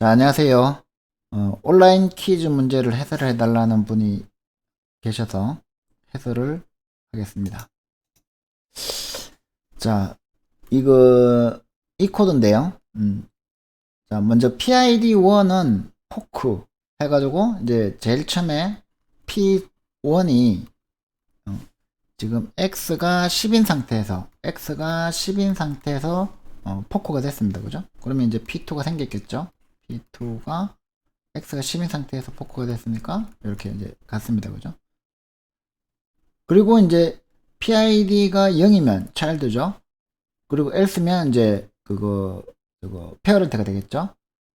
자, 안녕하세요. 어, 온라인 퀴즈 문제를 해설을 해달라는 분이 계셔서 해설을 하겠습니다. 자, 이거, 이 코드인데요. 음. 자, 먼저 PID1은 포크 해가지고, 이제 제일 처음에 P1이 어, 지금 X가 10인 상태에서, X가 10인 상태에서 어, 포크가 됐습니다. 그죠? 그러면 이제 P2가 생겼겠죠? P2가 X가 10인 상태에서 포크가 됐으니까 이렇게 이제 갔습니다. 그죠? 그리고 이제 PID가 0이면 child죠. 그리고 else면 이제 그거 그거 페어런트가 되겠죠.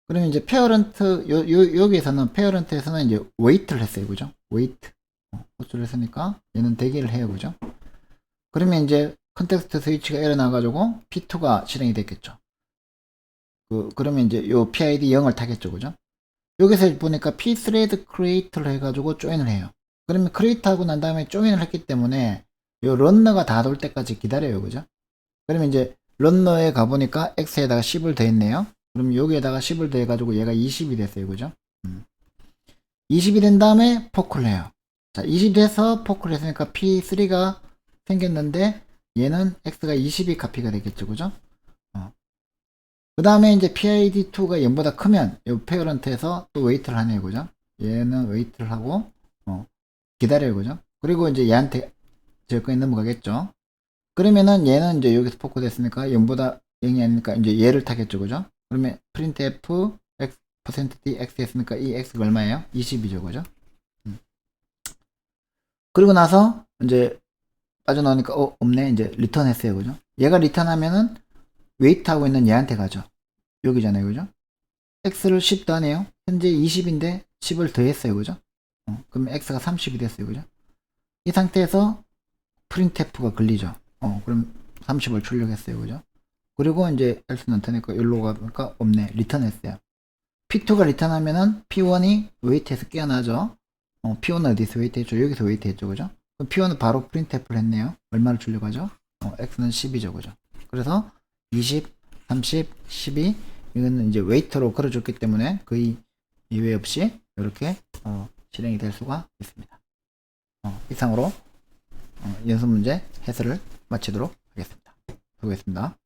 그러면 이제 페어런트 요, 요 여기에서는 페어런트에서는 이제 wait를 했어요. 그죠? wait. 어, 호출을 했으니까 얘는 대기를 해요. 그죠? 그러면 이제 컨텍스트 스위치가 일어나 가지고 P2가 실행이 됐겠죠. 그, 그러면 이제 요 PID 0을 타겠죠. 그죠? 여기서 보니까 pthread create를 해가지고 조인을 해요. 그러면 create 하고 난 다음에 조인을 했기 때문에 요 런너가 다 돌 때까지 기다려요. 그죠? 그러면 이제 런너에 가보니까 x에다가 10을 더했네요. 그럼 여기에다가 10을 더해가지고 얘가 20이 됐어요. 그죠? 음. 20이 된 다음에 포크를 해요. 자, 20이 돼서 포크를 했으니까 p3가 생겼는데 얘는 x가 20이 카피가 되겠죠. 그죠? 그 다음에 이제 PID2가 0보다 크면 이 페어런트에서 또 웨이트를 하네요. 그죠? 얘는 웨이트를 하고 어, 기다려요. 그죠? 그리고 이제 얘한테 저거에 넘어가겠죠. 그러면은 얘는 이제 여기서 포크 됐으니까 0보다 0이 아니니까 이제 얘를 타겠죠. 그죠? 그러면 printf x %d x 했으니까 이 x가 얼마예요? 20이죠. 그죠? 음. 그리고 나서 이제 빠져나오니까 어 없네. 이제 리턴 했어요. 그죠? 얘가 리턴하면은 웨이트 하고 있는 얘한테 가죠. 여기잖아요. 그죠? x를 10도 하네요. 현재 20인데 10을 더했어요. 그죠? 어, 그러면 x가 30이 됐어요. 그죠? 이 상태에서 printf가 걸리죠. 어, 그럼 30을 출력했어요. 그죠? 그리고 이제 else는 터니까 일로 가니까 없네. 리턴했어요. p2가 리턴하면은 p1이 웨이트에서 깨어나죠. 어, p1은 어디서 웨이트 했죠? 여기서 웨이트 했죠. 그죠? 그럼 p1은 바로 printf를 했네요. 얼마를 출력하죠? 어, x는 10이죠. 그죠? 그래서 20, 30, 12 이거는 이제 웨이터로 걸어줬기 때문에 거의 이외 없이 이렇게 어, 실행이 될 수가 있습니다. 어, 이상으로 어, 연습 문제 해설을 마치도록 하겠습니다. 수고했습니다.